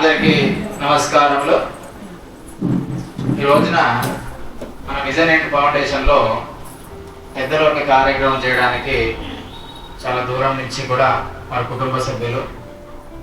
నమస్కారములు. ఈ రోజున మన విజన్ ఫౌండేషన్లో పెద్దలు ఒక కార్యక్రమం చేయడానికి చాలా దూరం నుంచి కూడా వారి కుటుంబ సభ్యులు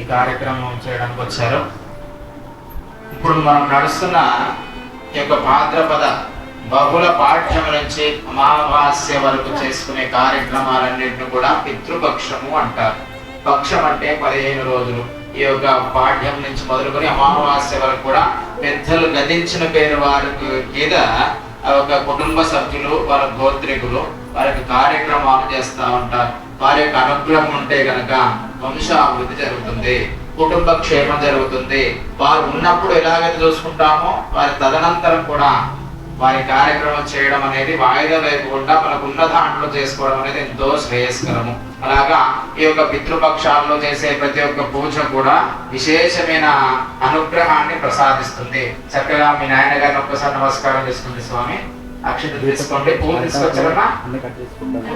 ఈ కార్యక్రమం చేయడానికి వచ్చారు. ఇప్పుడు మనం నడుస్తున్న ఈ యొక్క భాద్రపద బహుళ పాఠ్యం నుంచి అమావాస్య వరకు చేసుకునే కార్యక్రమాలన్నింటిని కూడా పితృపక్షము అంటారు. పక్షం అంటే పదిహేను రోజులు. ఈ యొక్క పాఠ్యం నుంచి మొదలుకొని అమావాస్య వరకు కూడా పెద్దలు గతించిన పేరు వారికి మీద ఆ ఒక కుటుంబ సభ్యులు వాళ్ళ గోత్రికులు వారికి కార్యక్రమాలు చేస్తూ ఉంటారు. వారి యొక్క అనుగ్రహం ఉంటే కనుక వంశాభివృద్ధి జరుగుతుంది కుటుంబ క్షేమం జరుగుతుంది. వారు ఉన్నప్పుడు ఎలాగైతే చూసుకుంటామో వారి తదనంతరం కూడా వారి కార్యక్రమం చేయడం అనేది వాయిదా వేయకుండా మనకున్న దాంట్లో చేసుకోవడం అనేది ఎంతో శ్రేయస్కరము. అలాగా ఈ యొక్క పితృపక్షాల్లో చేసే ప్రతి ఒక్క పూజ కూడా విశేషమైన అనుగ్రహాన్ని ప్రసాదిస్తుంది. చక్కగా మీ నాయన గారిని ఒక్కసారి నమస్కారం చేసుకోండి స్వామి. అక్షత తీసుకోండి. పూలు తీసుకొచ్చారా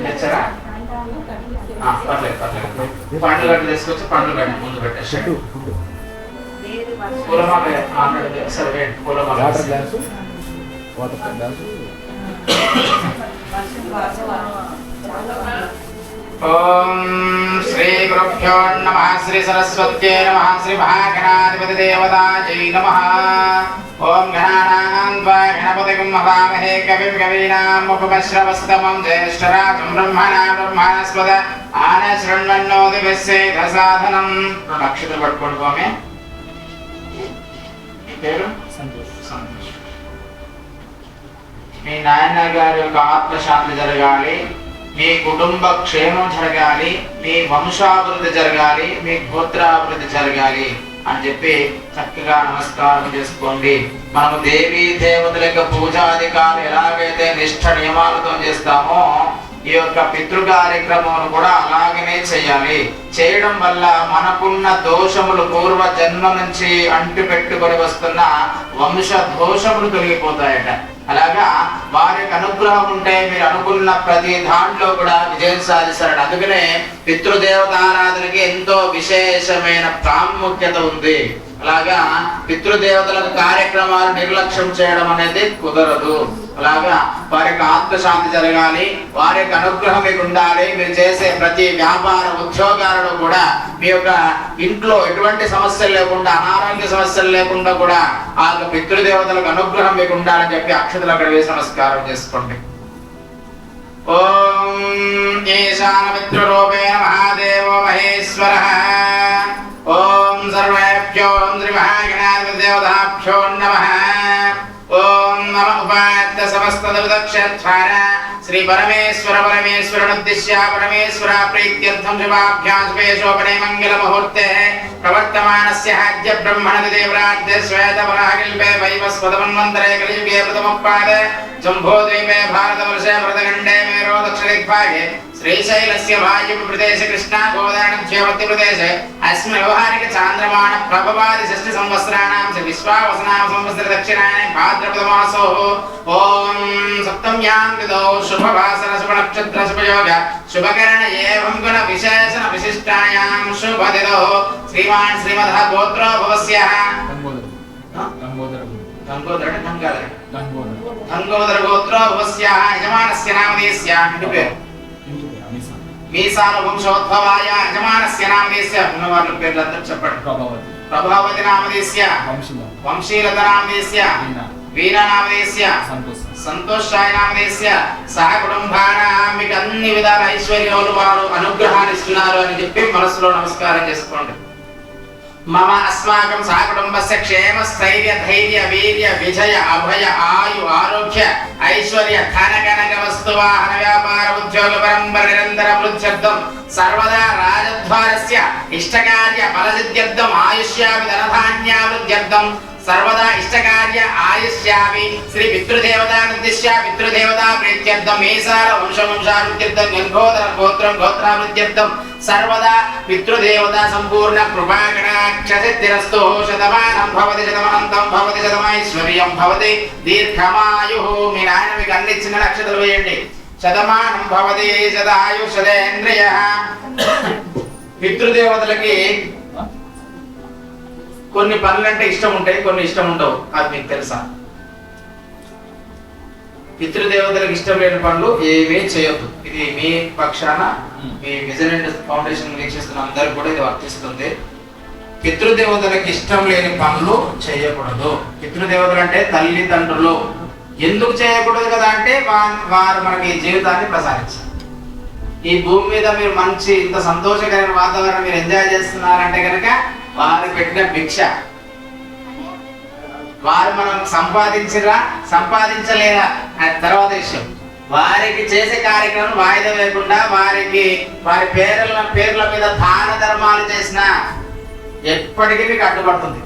తెచ్చారా? పర్లేదు పర్లేదు. పండ్లు గడ్డ తీసుకొచ్చి పండ్లు గడ్డ ముందు పెట్టేసి పూలమాల ఆల్రెడీ సరే పూలమాల. వాటర్ గ్లాసు వాటర్ గ్లాసు ఓం శ్రీ గురుభ్యో నమ శ్రీ సరస్వత్యై నమ శ్రీ మహాగణాధిపతి దేవతాజై నమ ఓం గణానాం త్వా గణపతిం హవామహే కవిం కవీనాం ఉపమశ్రవస్తమం జ్యేష్ఠరాజం బ్రహ్మణా బ్రహ్మణస్పద ఆన శృణ్వన్నోది విశ్వేద సాధనం అక్షతలు పట్టుకోండి స్వామి మీ పేరు మీ నాయన గారి యొక్క ఆత్మశాంతి జరగాలి మీ కుటుంబ క్షేమం జరగాలి మీ వంశాభివృద్ధి జరగాలి మీ గోత్రాభివృద్ధి జరగాలి అని చెప్పి చక్కగా నమస్కారం చేసుకోండి. మనము దేవీ దేవతల యొక్క పూజాధికారులు ఎలాగైతే నిష్ఠ నియమాలతో చేస్తామో ఈ యొక్క పితృ కార్యక్రమం కూడా అలాగనే చేయాలి. చేయడం వల్ల మనకున్న దోషములు పూర్వ జన్మ నుంచి అంటు పెట్టుకొని వస్తున్న వంశ దోషములు తొలగిపోతాయట. అలాగా వారి యొక్క అనుగ్రహం ఉంటే మీరు అనుకున్న ప్రతి దాంట్లో కూడా విజయం సాధిస్తారని అందుకనే పితృదేవత ఆరాధనకి ఎంతో విశేషమైన ప్రాముఖ్యత ఉంది. అలాగా పితృదేవతలకు కార్యక్రమాలు నిర్లక్ష్యం చేయడం అనేది కుదరదు. అలాగా వారి యొక్క ఆత్మశాంతి జరగాలి. వారి యొక్క అనుగ్రహం మీకు ఉండాలి. మీరు చేసే ప్రతి వ్యాపార ఉద్యోగాలలో కూడా మీ యొక్క ఇంట్లో ఎటువంటి సమస్యలు లేకుండా అనారోగ్య సమస్యలు లేకుండా కూడా ఆ యొక్క పితృదేవతలకు అనుగ్రహం మీకు ఉండాలని చెప్పి అక్షతలు అక్కడ వేసి నమస్కారం చేసుకోండి. ఓం ఈశాన మిత్రరూపేణ మహాదేవ మహేశ్వర. ఉపాత్త సమస్త దుర్దక్షార శ్రీ పరమేశ్వర పరమేశ్వరనుద్దిశ్య పరమేశ్వర ప్రీత్యర్థం శుభాభ్యాం శుభేశోపనే మంగళ ముహూర్తే ప్రవర్తమానస్య హాద్య బ్రహ్మణ దేవరాజ్య శ్వేత పరాగిల్పే వైవస్వతమన్వంతరే కలియుగే ప్రథమోపాదే జంబోద్వీపే భారతవర్షే భరతఖండే మేరో దక్షిణదిగ్భాగే శ్రీశైలస్య వాయు ప్రదేశ కృష్ణా గోదావరి క్షేమతి ప్రదేశే అస్మిన్ వ్యవహారిక చాంద్రమాణ ప్రభవాది షష్ఠి సంవత్సరాణాం చ విశ్వావసనామ సంవత్సర దక్షిణాయనే భాద్రపద మాసో ఓం గంగోదరం గంగోదరం గంగోదర గంగాధర గంగోదరం గంగోదర గోత్రో భవస్య యజమానస్య నామధేయస్య ఇంటి పేరు. మీసాల వంశోద్భవాయ యజమానస్య నామధేయస్య ఉన్నవాళ్ళ పేర్లు అందరూ చెప్పండి. ప్రభావతి. ప్రభావతి నామధేయస్య వంశీల. వంశీలత నామధేయస్య వీణ. నామధేయస్య సంతోష్. సంతోషాయ నామధేయస్య సహ కుటుంబాన మీకు అన్ని విధాల ఐశ్వర్యములు వారు అనుగ్రహాన్ని ఇస్తున్నారు అని చెప్పి మనసులో నమస్కారం చేసుకోండి. మమ అస్మాకం సహ కుటుంబస్య క్షేమ స్థైర్య ధైర్య వీర్య విజయ అభయ ఆయు ఆరోగ్య ఐశ్వర్య ధన కనక వస్తు వాహన వ్యాపార ఉద్యోగ పరంపర నిరంతర వృద్ధ్యర్థం సర్వదా ఇష్టకార్య ఆయుష్యామి. శ్రీ పితృదేవతా నిర్దిశ్య పితృదేవతా ప్రీత్యర్థం. మేసాల వంశ వంశావృత్యర్థం గంగోదర గోత్రం గోత్రావృత్యర్థం సర్వదా పితృదేవతా సంపూర్ణ కృపాకటాక్షసిద్ధిరస్తు. శతమానం భవతి శతమనంతం భవతి శతమైశ్వర్యం భవతి. దీర్ఘమాయు. మీ నాయన మీకు అన్ని చిన్న నక్షత్రాలు వేయండి. శతమానం భవతి శతాయు శతేంద్రియ పితృదేవతలకి కొన్ని పనులు అంటే ఇష్టం ఉంటాయి కొన్ని ఇష్టం ఉండవు. అది మీకు తెలుసా? పితృదేవతలకు ఇష్టం లేని పనులు ఏమీ చేయొద్దు. ఇది మీ పక్షాన మీ విజన్ అండ్ ఫౌండేషన్ వీక్షిస్తున్న అందరికి కూడా ఇది వర్తిస్తుంది. పితృదేవతలకు ఇష్టం లేని పనులు చేయకూడదు. పితృదేవతలు అంటే తల్లిదండ్రులు. ఎందుకు చేయకూడదు కదా అంటే వారు మనకి జీవితాన్ని ప్రసాదించారు. ఈ భూమి మీద మీరు మంచి ఇంత సంతోషకరమైన వాతావరణం మీరు ఎంజాయ్ చేస్తున్నారంటే కనుక వారు పెట్టిన భిక్ష. వారు మనం సంపాదించరా సంపాదించలేరా అది తర్వాత విషయం. వారికి చేసే కార్యక్రమం వాయిదా వేయకుండా వారికి వారి పేర్ల పేర్ల మీద దాన ధర్మాలు చేసిన ఎప్పటికీ మీకు అడ్డుపడుతుంది.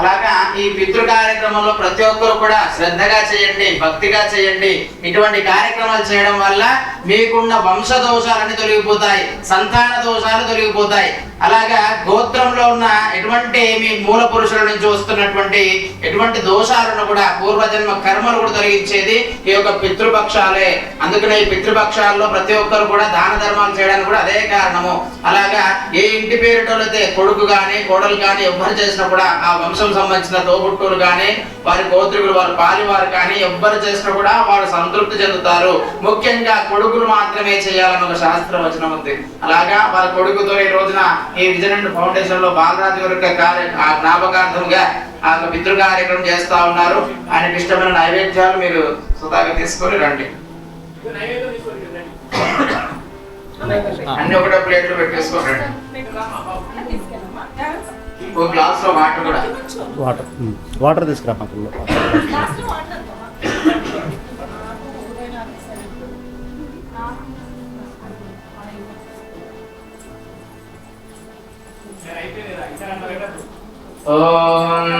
అలాగా ఈ పితృ కార్యక్రమంలో ప్రతి ఒక్కరు కూడా శ్రద్ధగా చేయండి భక్తిగా చేయండి. ఇటువంటి కార్యక్రమాలు చేయడం వల్ల మీకున్న వంశ దోషాలన్నీ తొలగిపోతాయి సంతాన దోషాలు తొలగిపోతాయి. అలాగా గోత్రంలో ఉన్న ఎటువంటి మీ మూల పురుషుల నుంచి వస్తున్నటువంటి ఎటువంటి దోషాలను కూడా పూర్వజన్మ కర్మలు కూడా తొలగించేది ఈ యొక్క పితృపక్షాలే. అందుకనే ఈ పితృపక్షాల్లో ప్రతి ఒక్కరు కూడా దాన ధర్మాలు చేయడానికి కూడా అదే కారణము. అలాగా ఏ ఇంటి పేరుటోళ్ళైతే కొడుకు కానీ కోడలు కానీ ఎవ్వరు చేసినా కూడా ఆ వంశ సంబంధించిన తోబుట్టువులు కానీ వారి గోత్రికులు వారి పాలివారు కానీ ఎవ్వరు చేసినా కూడా వారు సంతృప్తి చెందుతారు. ముఖ్యంగా కొడుకులు మాత్రమే చేయాలని ఒక శాస్త్ర వచనం ఉంది. అలాగా వారి కొడుకుతో ఈ రోజున ఈ విజయనంద ఫౌండేషన్లో బాలరాజు గారి యొక్క కార్య ఆ జ్ఞాపకార్థంగా ఆ యొక్క పితృ కార్యక్రమం చేస్తా ఉన్నారు. ఆయనకి ఇష్టమైన నైవేద్యాలు మీరు సుధాగా తీసుకొని రండి. అన్ని ఒకటే ప్లేట్లు పెట్టేసుకొని రండి. ఒక గ్లాస్లో వాటర్ కూడా. వాటర్. వాటర్ తీసుకురా ఓం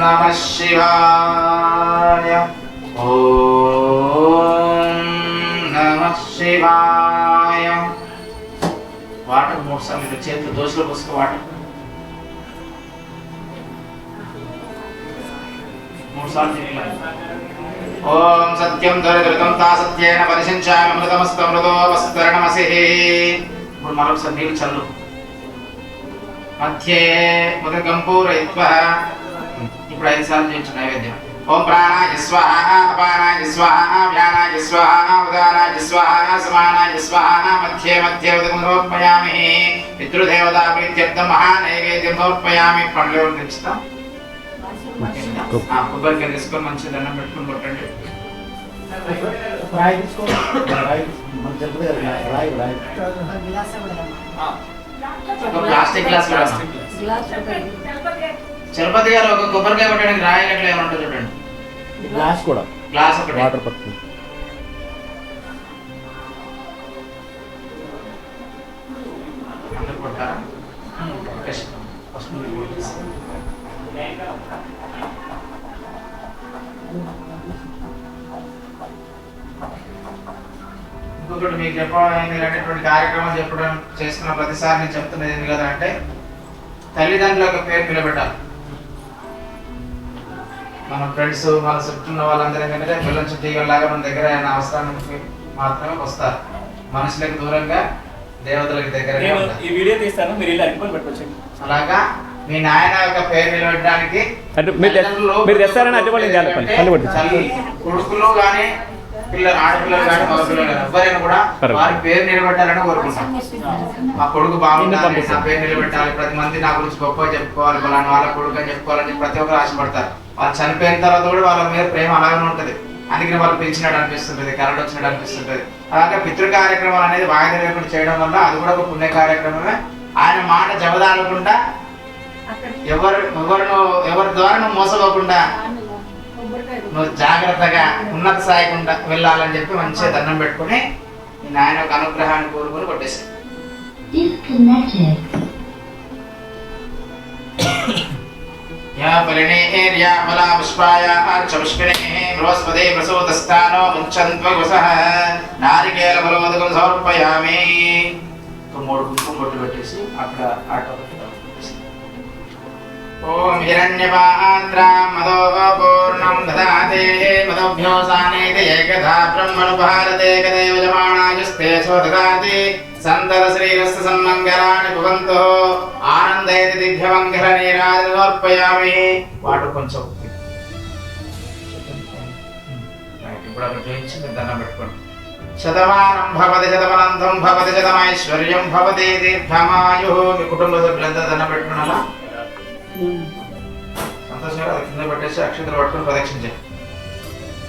నమ శివాయ. ఓం నమ శివాయ. వాటర్ మూడు సార్లు ఇట్లా చేతులు దోశలో పోసుకో వాటర్. మూడు సార్లు ఓం సత్యం దొరిదృతం తా సత్యేన పరిశించామి అమృతమస్తమృతో వస్తరణమసి ఇప్పుడు మరొకసారి నీళ్ళు చల్లు. మధ్యే ఉదకం పూరయిత్వ. ఇప్పుడు ఐదు సార్లు చేయించు నైవేద్యం. ఓం ప్రాణాయ స్వాహ అపానాయ స్వాహ వ్యానాయ స్వాహ ఉదానాయ స్వాహ సమానాయ స్వాహ మధ్యే మధ్యే ఉదకం సమర్పయామి పితృదేవతా ప్రీత్యర్థం మహానైవేద్యం సమర్పయామి పండ్లు తెచ్చుతాం కొబ్బరికాయ తీసుకొని మంచి దండం పెట్టుకొని కొట్టండి. రాయి తీసుకో రాయి మన తెలుపుది కదా రాయి రాయి ఒక ప్లాస్టిక్ గ్లాస్ కూడా చలపతి గారు ఒక కొబ్బరికాయ కొట్టడానికి రాయి అట్లా ఏమైనా ఉంటుంది చూడండి గ్లాస్ కూడా. గ్లాస్ ఒకటి. వాటర్ పట్టుకుని. ఇంకొకటి మీకు చెప్పడం కార్యక్రమాలు చెప్పడం చేస్తున్న ప్రతిసారి నేను చెప్తున్నది ఏంటి కదా అంటే తల్లిదండ్రుల యొక్క పేరు నిలబెట్టాలి. మన ఫ్రెండ్స్ మన చుట్టూ ఉన్న వాళ్ళందరూ ఏంటంటే పిల్లల చుట్టూ మన దగ్గర ఆయన అవసరానికి మాత్రమే వస్తారు. మనుషులకు దూరంగా దేవతలకు ఉంటారు. ఈ వీడియో తీస్తాను మీరు ఇలా అనుకోని పెట్టుకోవచ్చు అలాగా? మీ నాయన యొక్క పేరు నిలబెట్టడానికి మీరు తెస్తారని అటు వాళ్ళు ఇండియాలో పని- పని పట్టించు. తల్లి కొడుకులు కానీ పిల్లలు ఆడపిల్లలు కానీ మగపిల్లలు కానీ ఎవరైనా కూడా. వారి పేరు నిలబెట్టాలని కోరుకుంటాం. మా కొడుకు బాగుండాలి నా. పేరు నిలబెట్టాలి ప్రతి మంది నా గురించి గొప్పగా చెప్పుకోవాలి వాళ్ళ కొడుకు అని చెప్పుకోవాలని ప్రతి ఒక్కరు ఆశపడతారు. వాళ్ళు చనిపోయిన తర్వాత కూడా వాళ్ళ మీద ప్రేమ అలాగే ఉంటుంది. అందుకని వాళ్ళు పిలిచినట్టు అనిపిస్తుంటుంది కరెంట్ వచ్చినట్టు అనిపిస్తుంటుంది. అలాగే పితృ కార్యక్రమాలు అనేది వాయిదా లేకుండా చేయడం వల్ల అది కూడా ఒక పుణ్య కార్యక్రమమే. ఆయన మాట జబదాలకుండా ఎవరు ఎవరు ఎవరి ద్వారా నువ్వు మోసపోకుండా నువ్వు జాగ్రత్తగా ఉన్నత స్థాయికుండా వెళ్ళాలని చెప్పి మంచిగా దండం పెట్టుకుని నేను నాయన యొక్క అనుగ్రహాన్ని కోరుకొని కొట్టేసి Disconnected. యా పరిణేర్యా ఫలా పుష్పాయ ఆర్చ పుష్పిణే సమర్పయామి. మూడు కుంకుమ బొట్టు పెట్టేసి అక్కడ ఆటో ఓం హిరణ్యపాత్రాం మదో పూర్ణం దదాతే బ్రహ్మణు భారతే కదేవ జమానాయుస్తే సంతత శ్రీరస్త సన్మంగళాని భవంతో ఆనందయతి దివ్యమంగళ నీరాజన సమర్పయామి వాడు కొంచెం ఇప్పుడు అక్కడ చూపించి మీరు దండం పెట్టుకోండి. శతమానం భవతి శతమనంతం భవతి శతమైశ్వర్యం భవతి దీర్ఘమాయు. మీ కుటుంబ సభ్యులంతా దండం పెట్టుకున్నారా? సంతోషంగా అది కింద పెట్టేసి అక్షతలు పట్టుకొని ప్రదక్షిణ చేయండి.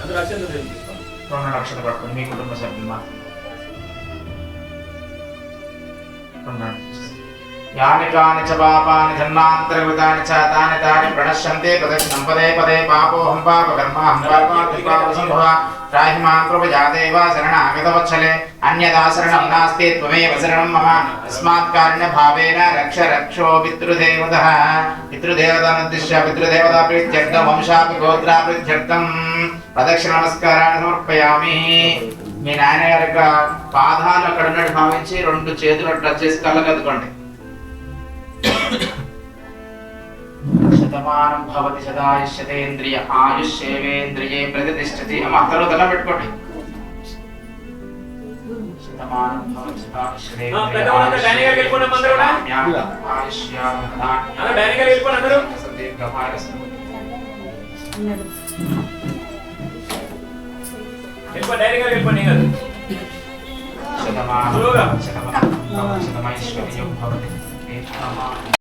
అందరూ అక్షంతలు తీసుకోండి. రెండు అక్షతలు పట్టుకొని మీ కుటుంబ సభ్యులు మాత్రం यानि कानि च पापानि जन्मान्तरकृतानि च तानि तानि प्रणश्यन्ते प्रदक्षिणं पदे पदे पापोऽहं पापकर्माहं पापासम्भव त्राहि माँ कृपजादेव शरणागतवत्सले अन्यदा शरणं नास्ति, त्वमेव शरणं मम। तस्मात् कारणभावेन रक्ष रक्षो पितृदेवतः। पितृदेवतानुद्दिश्य पितृदेवताप्रीत्यर्थं वंशापि गोत्राप्रीत्यर्थं प्रदक्षिणमस्कारान् समर्पयामि। మీ నాయన గారి యొక్క పాదాలు అక్కడ ఉన్నట్టు భావించి రెండు చేతులు అట్లా చేసి కళ్ళకద్దుకోండి శతమానం భవతి శతాయుష్యతేంద్రియ ఆయుష్యేవేంద్రియే ప్రతిష్టతి. అమ్మ అత్తలో దండం పెట్టుకోండి. శతమానం భవతి వెళ్ళిపో డైరెక్ట్గా వెళ్ళిపోండి ఏం కాదు. శతమానం. శతమానం భవతి